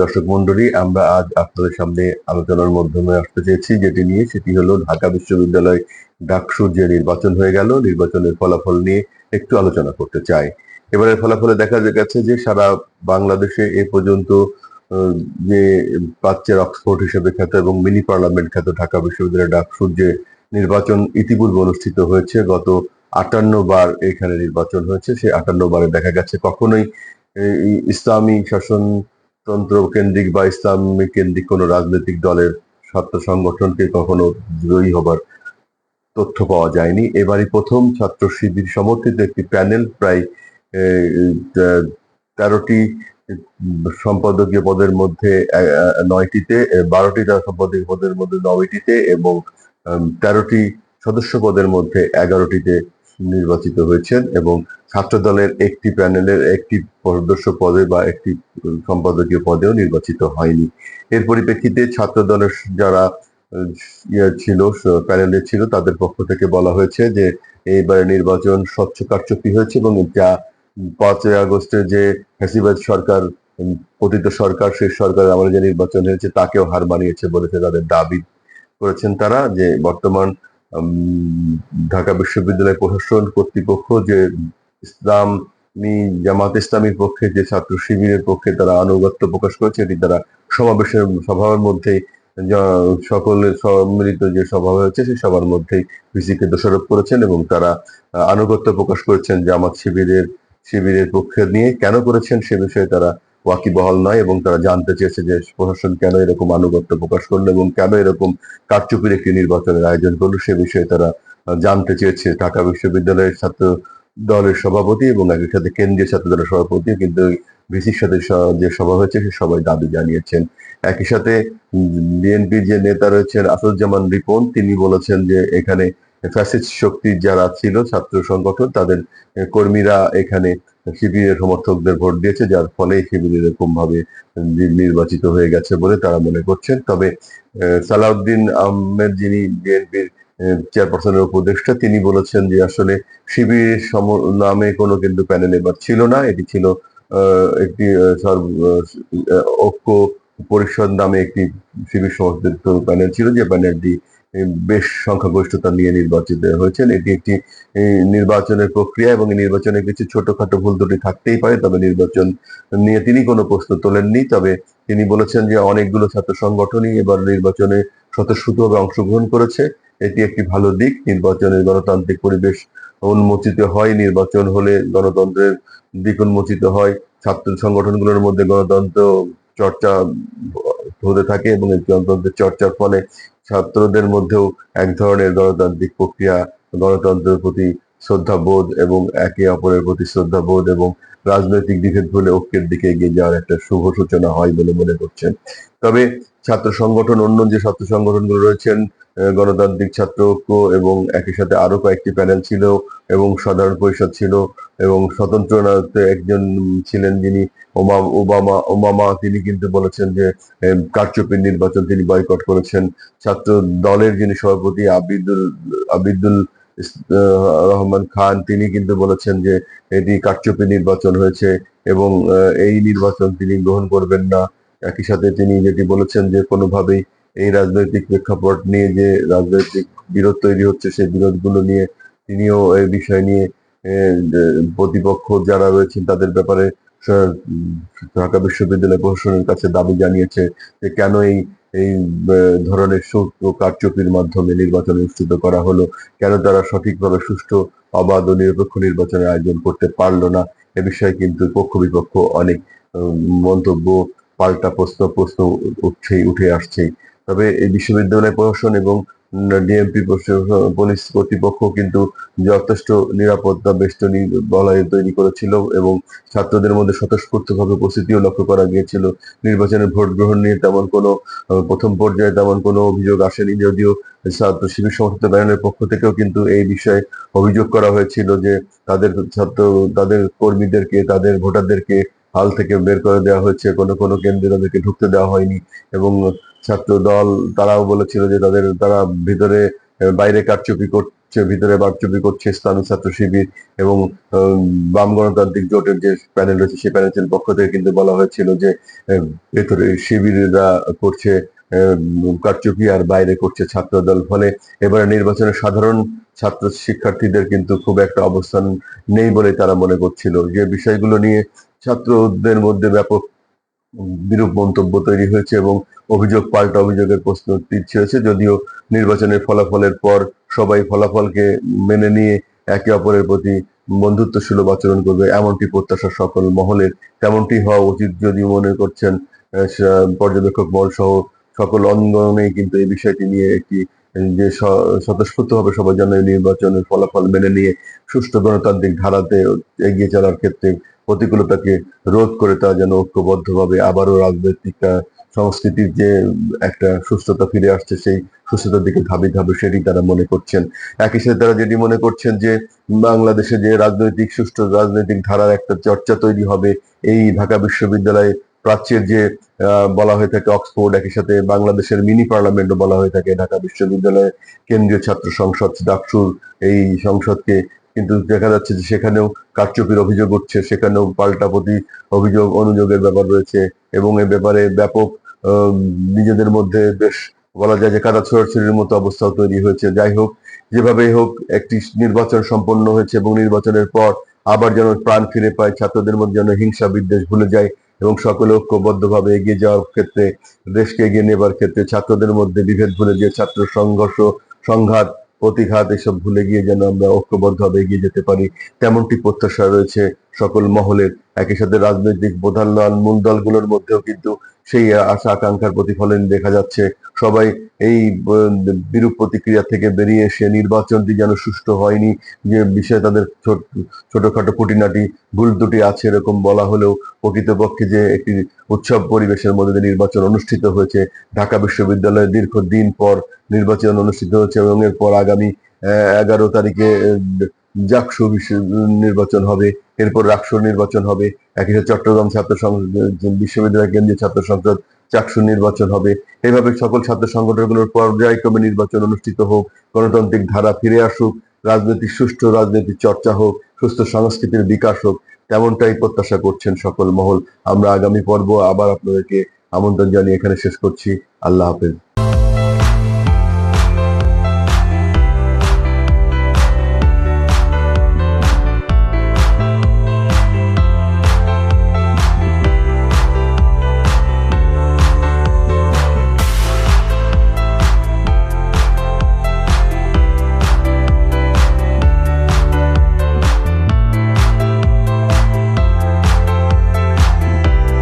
দর্শক মন্ডলী আমরা আজ আপনাদের সামনে আলোচনার মাধ্যমে আসতে চেয়েছি, যেটি নিয়ে সেটি হলো ঢাকা বিশ্ববিদ্যালয় ডাকসুর যে নির্বাচন হয়ে গেল, নির্বাচনের ফলাফল নিয়ে একটু আলোচনা করতে চাই। এবারের ফলাফলে দেখা গেছে যে সারা বাংলাদেশে এ পর্যন্ত যে প্রাচ্যের অক্সফোর্ড হিসেবে খ্যাত এবং মিনি পার্লামেন্ট খ্যাত ঢাকা বিশ্ববিদ্যালয় ডাকসুর যে নির্বাচন ইতিপূর্বে অনুষ্ঠিত হয়েছে, গত আটান্ন বার এখানে নির্বাচন হয়েছে, সেই আটান্ন বারে দেখা গেছে কখনোই ইসলামী শাসনতন্ত্র কেন্দ্রিক বা ইসলামী কেন্দ্রিক কোনো রাজনৈতিক দলের ছাত্র সংগঠনকে কখনো জয়ী হবার তথ্য পাওয়া যায়নি। এবারই প্রথম ছাত্র শিবির সমর্থিত একটি প্যানেল প্রায় তেরোটি সম্পাদকীয় পদের মধ্যে নয়টিতে বারোটি সম্পাদকীয় পদের মধ্যে নয়টিতে এবং তেরোটি সদস্য পদের মধ্যে এগারোটিতে নির্বাচিত হয়েছেন এবং ছাত্র দলের একটি প্যানেলের একটি সদস্য পদে বা একটি সম্পাদকীয় পদেও নির্বাচিত হয়নি। এর পরিপ্রেক্ষিতে ছাত্র দলের যারা ইয়ে ছিল, প্যানেলে ছিল, তাদের পক্ষ থেকে বলা হয়েছে যে এইবারে নির্বাচন স্বচ্ছ কারচুপি হয়েছে এবং যা পাঁচই আগস্টে যে ফ্যাসিবাদ সরকার পতিত সরকার, সেই সরকার আমাদের যে নির্বাচন হয়েছে, তাকেও হার মানিয়েছে বলেছে তাদের দাবি করেছেন তারা যে বর্তমান ঢাকা বিশ্ববিদ্যালয় প্রশাসন কর্তৃপক্ষ যে ইসলাম জামাত ইসলামীর পক্ষে যে ছাত্র শিবিরের পক্ষে তারা আনুগত্য প্রকাশ করেছে, এটি তারা সমাবেশের সভার মধ্যেই, যা- সকলের সম্মিলিত যে সভা হয়েছে সেই সবার মধ্যেই ভিসিকে দোষারোপ করেছেন এবং তারা, আনুগত্য প্রকাশ করেছেন জামাত শিবিরের শিবিরের পক্ষে নিয়ে। কেন করেছেন সে বিষয়ে তারা ওয়াকিবহাল নয় এবং তারা জানতে চেয়েছে যে প্রশাসন কেন এরকম আনুগত্য প্রকাশ করল এবং কেন এরকম কারচুপির একটি নির্বাচনের আয়োজন করল সে বিষয়ে তারা জানতে চেয়েছে। ঢাকা বিশ্ববিদ্যালয়ের ছাত্র দলের সভাপতি এবং একই সাথে কেন্দ্রীয় ছাত্র দলের সভাপতি কিন্তু ভিসির সাথে যে সভা হয়েছে সে সবাই দাবি জানিয়েছেন। একই সাথে বিএনপির যে নেতা রয়েছেন আসাদুজ্জামান রিপন, তিনি বলেছেন যে এখানে ফ্যাসিস্ট শক্তি যারা ছিল, ছাত্র সংগঠন, তাদের কর্মীরা এখানে শিবিরের সমর্থকদের ভোট দিয়েছে, যার ফলে শিবির এরকম ভাবে নির্বাচিত হয়ে গেছে বলে তারা মনে করছেন। তবে সালাউদ্দিন আহমেদ যিনি বিএনপির চেয়ারপারসনের উপদেষ্টা, তিনি বলেছেন যে আসলে শিবির সম- নামে কোনো কিন্তু প্যানেল এবার ছিল না। এটি ছিল একটি ঐক্য পরিষদ নামে একটি শিবির সমর্থিত প্যানেল ছিল, যে প্যানেলটি বেশ সংখ্যাগরিষ্ঠতা নিয়ে নির্বাচিত হয়েছেন। এটি একটি নির্বাচনের প্রক্রিয়া এবং নির্বাচনে কিছু ছোটখাটো ভুল ত্রুটি থাকতেই পারে, তবে নির্বাচন নিয়ে তিনি কোনো প্রশ্ন তোলেননি। তবে তিনি বলেছেন যে অনেকগুলো ছাত্র সংগঠনই এবার নির্বাচনে স্বতঃস্ফূর্তভাবে অংশগ্রহণ করেছে। এটি একটি ভালো দিক। নির্বাচনের গণতান্ত্রিক পরিবেশ উন্মোচিত হয়, নির্বাচন হলে গণতন্ত্রের দিক উন্মোচিত হয়। ছাত্র সংগঠনগুলোর মধ্যে গণতন্ত্র চর্চা হতে থাকে এবং এই গণতন্ত্রের চর্চার ফলে ছাত্রদের মধ্যেও এক ধরনের গণতান্ত্রিক প্রক্রিয়া, গণতন্ত্রের প্রতি শ্রদ্ধাবোধ এবং একে অপরের প্রতি শ্রদ্ধাবোধ এবং রাজনৈতিক দিকে ধরে ঐক্যের দিকে এগিয়ে যাওয়ার একটা শুভ সূচনা হয় বলে মনে করছেন। তবে ছাত্র সংগঠন অন্য যে ছাত্র সংগঠনগুলো রয়েছেন গণতান্ত্রিক ছাত্র ঐক্য এবং একই সাথে আরও কয়েকটি প্যানেল ছিল এবং সাধারণ পরিষদ ছিল এবং স্বতন্ত্র একজন ছিলেন যিনি ওবামা ওমামা তিনি কিন্তু বলেছেন যে কারচুপির নির্বাচন তিনি বয়কট করেছেন। ছাত্র দলের যিনি সভাপতি আবিদুল আবিদুল রহমান খান, তিনি কিন্তু বলেছেন যে, এটি কারচুপি নির্বাচন হয়েছে এবং এই নির্বাচন তিনি গ্রহণ করবেন না। একই সাথে তিনি যেটি বলেছেন যে, কোনোভাবেই এই রাজনৈতিক প্রেক্ষাপট নিয়ে যে রাজনৈতিক বিরোধ তৈরি হচ্ছে, সেই বিরোধগুলো নিয়ে তিনিও এই বিষয় নিয়ে প্রতিপক্ষ যারা রয়েছেন তাদের ব্যাপারে ঢাকা বিশ্ববিদ্যালয় প্রশাসনের কাছে দাবি জানিয়েছে যে কেন এই এই ধরনের সুষ্ঠু কারচুপির মাধ্যমে নির্বাচন অনুষ্ঠিত করা হলো, কেন তারা সঠিকভাবে সুষ্ঠু, অবাধ ও নিরপেক্ষ নির্বাচনের আয়োজন করতে পারল না, এ বিষয়ে কিন্তু পক্ষ বিপক্ষ অনেক মন্তব্য পাল্টা প্রশ্ন প্রশ্ন উঠছেই উঠে আসছেই তবে এই বিশ্ববিদ্যালয় প্রশাসন এবং ডিএমপি পুলিশ কর্তৃপক্ষ কিন্তু যথেষ্ট নিরাপত্তা বেষ্টনী বলয় তৈরি করেছিল এবং ছাত্রদের মধ্যে স্বতঃস্ফূর্তভাবে উপস্থিতিও লক্ষ্য করা গিয়েছিল। নির্বাচনের ভোট গ্রহণ নিয়ে তেমন কোনো, প্রথম পর্যায়ে তেমন কোনো অভিযোগ আসেনি যদিও ছাত্র শিবির সমর্থিত ব্যানের পক্ষ থেকেও কিন্তু এই বিষয়ে অভিযোগ করা হয়েছিল যে তাদের ছাত্র, তাদের কর্মীদেরকে, তাদের ভোটারদেরকে হাল থেকে বের করে দেওয়া হয়েছে। কোনো কোনো কেন্দ্রে তাদেরকে ঢুকতে দেওয়া হয়নি এবং ছাত্র দল, তারাও বলেছিল যে তাদের, তারা ভিতরে, বাইরে কারচুপি করছে, ভিতরে বাকচুপি করছে স্থানীয় ছাত্র শিবির এবং বাম গণতান্ত্রিক জোটের যে প্যানেল রয়েছে সেই প্যানেলের পক্ষ থেকে কিন্তু বলা হয়েছিল যে ভেতরে শিবিরেরা করছে কারচুপি আর বাইরে করছে ছাত্রদল। ফলে এবারে নির্বাচনে সাধারণ ছাত্র শিক্ষার্থীদের কিন্তু খুব একটা অবস্থান নেই বলে তারা মনে করছিল। যে বিষয়গুলো নিয়ে ছাত্রদের মধ্যে ব্যাপক বিরূপ মন্তব্য তৈরি হয়েছে এবং অভিযোগ, পাল্টা অভিযোগের প্রশ্ন ছিঁড়েছে যদিও নির্বাচনের ফলাফলের পর সবাই ফলাফলকে মেনে নিয়ে একে অপরের প্রতি বন্ধুত্ব সুলভ আচরণ করবে, এমনটি প্রত্যাশা সকল মহলের। তেমনটি হওয়া উচিত যদি মনে করছেন পর্যবেক্ষক মহল সহ সকল অঙ্গনেই কিন্তু এই বিষয়টি নিয়ে একটি, যে স্বতঃস্ফূর্তভাবে সবাই যেন এই নির্বাচনের ফলাফল মেনে নিয়ে সুষ্ঠু গণতান্ত্রিক ধারাতে এগিয়ে চলার ক্ষেত্রে প্রতিকূলতাকে রোধ করে তা যেন ঐক্যবদ্ধভাবে আবারও রাজনৈতিক সংস্কৃতির যে একটা সুস্থতা ফিরে আসছে, সেই সুস্থতার দিকে ধাবি ধাবে সেটি তারা মনে করছেন। একই সাথে তারা যেটি মনে করছেন যে বাংলাদেশে যে রাজনৈতিক সুষ্ঠু রাজনৈতিক ধারার একটা চর্চা তৈরি হবে, এই ঢাকা বিশ্ববিদ্যালয়ে প্রাচ্যের যে বলা হয়ে থাকে অক্সফোর্ড, একই সাথে বাংলাদেশের মিনি পার্লামেন্টও বলা হয়ে থাকে, ঢাকা বিশ্ববিদ্যালয়ের কেন্দ্রীয় ছাত্র সংসদ ডাকসুর এই সংসদকে। কিন্তু দেখা যাচ্ছে যে সেখানেও কারচুপির অভিযোগ উঠছে, সেখানেও পাল্টা প্রতি অভিযোগ, অনুযোগের ব্যাপার রয়েছে এবং এ ব্যাপারে ব্যাপক নিজেদের মধ্যে বেশ বলা যায় যে কাদা ছোড়াছড়ির মতো অবস্থাও তৈরি হয়েছে। যাই হোক, যেভাবেই হোক, একটি নির্বাচন সম্পন্ন হয়েছে এবং নির্বাচনের পর আবার যেন প্রাণ ফিরে পায় ছাত্রদের মধ্যে যেন হিংসা বিদ্বেষ ভুলে যায় এবং সকলে ঐক্যবদ্ধভাবে এগিয়ে যাওয়ার ক্ষেত্রে, দেশকে এগিয়ে নেবার ক্ষেত্রে, ছাত্রদের মধ্যে বিভেদ ভুলে গিয়ে ছাত্র সংঘর্ষ, সংঘাত, প্রতিঘাত এসব ভুলে গিয়ে যেন আমরা ঐক্যবদ্ধভাবে এগিয়ে যেতে পারি। তেমনটি প্রত্যাশা রয়েছে সকল মহলের। একই সাথে রাজনৈতিক প্রধান মূল দলগুলোর মধ্যেও কিন্তু সেই আশা আকাঙ্ক্ষার প্রতিফলন দেখা যাচ্ছে। সবাই এই বিরূপ প্রতিক্রিয়া থেকে বেরিয়ে এসে নির্বাচনটি যেন সুষ্ঠু হয়নি, যে বিষয়ে তাদের ছোট, ছোটখাটো খুঁটিনাটি ভুল দুটি আছে এরকম বলা হলেও প্রকৃতপক্ষে যে একটি উৎসব পরিবেশের মধ্যে নির্বাচন অনুষ্ঠিত হয়েছে, ঢাকা বিশ্ববিদ্যালয়ে দীর্ঘদিন পর নির্বাচন অনুষ্ঠিত হয়েছে এবং এরপর আগামী এগারো তারিখে জাকসু নির্বাচন হবে। এরপর রাকসুর নির্বাচন হবে। একই সাথে চট্টগ্রাম ছাত্র বিশ্ববিদ্যালয়, কেন্দ্রীয় ছাত্র সংসদ চাকসু নির্বাচন হবে। এইভাবে সকল ছাত্র সংগঠনগুলোর পর্যায়ক্রমে নির্বাচন অনুষ্ঠিত হোক, গণতান্ত্রিক ধারা ফিরে আসুক, রাজনৈতিক সুষ্ঠু রাজনৈতিক চর্চা হোক, সুস্থ সংস্কৃতির বিকাশ হোক, তেমনটাই প্রত্যাশা করছেন সকল মহল। আমরা আগামী পর্ব আবার আপনাদেরকে আমন্ত্রণ জানিয়ে এখানে শেষ করছি। আল্লাহ হাফেজ।